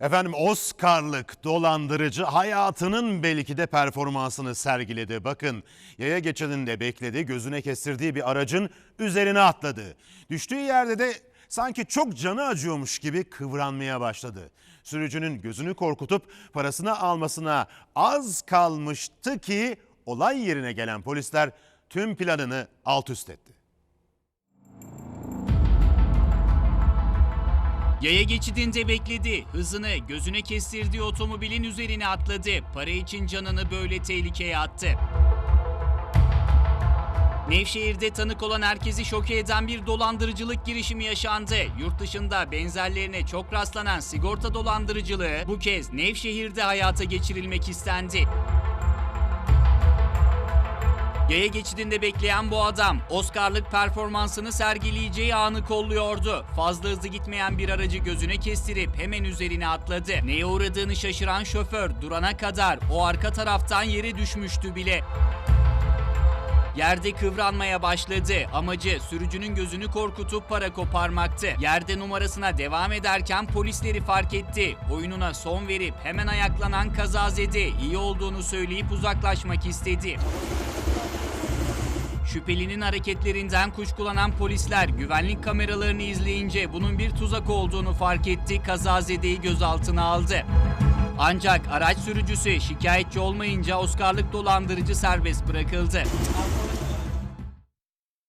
Efendim Oscar'lık dolandırıcı hayatının belki de performansını sergiledi. Bakın yaya geçidinde bekledi, gözüne kestirdiği bir aracın üzerine atladı. Düştüğü yerde de sanki çok canı acıyormuş gibi kıvranmaya başladı. Sürücünün gözünü korkutup parasını almasına az kalmıştı ki olay yerine gelen polisler tüm planını alt üst etti. Yaya geçidinde bekledi. Hızını gözüne kestirdiği otomobilin üzerine atladı. Para için canını böyle tehlikeye attı. Nevşehir'de tanık olan herkesi şoke eden bir dolandırıcılık girişimi yaşandı. Yurt dışında benzerlerine çok rastlanan sigorta dolandırıcılığı bu kez Nevşehir'de hayata geçirilmek istendi. Yaya geçidinde bekleyen bu adam Oscar'lık performansını sergileyeceği anı kolluyordu. Fazla hızlı gitmeyen bir aracı gözüne kestirip hemen üzerine atladı. Neye uğradığını şaşıran şoför durana kadar o arka taraftan yere düşmüştü bile. Yerde kıvranmaya başladı. Amacı sürücünün gözünü korkutup para koparmaktı. Yerde numarasına devam ederken polisleri fark etti. Oyununa son verip hemen ayaklanan kazazede iyi olduğunu söyleyip uzaklaşmak istedi. Şüphelinin hareketlerinden kuşkulanan polisler güvenlik kameralarını izleyince bunun bir tuzak olduğunu fark etti, kazazedeyi gözaltına aldı. Ancak araç sürücüsü şikayetçi olmayınca Oscar'lık dolandırıcı serbest bırakıldı.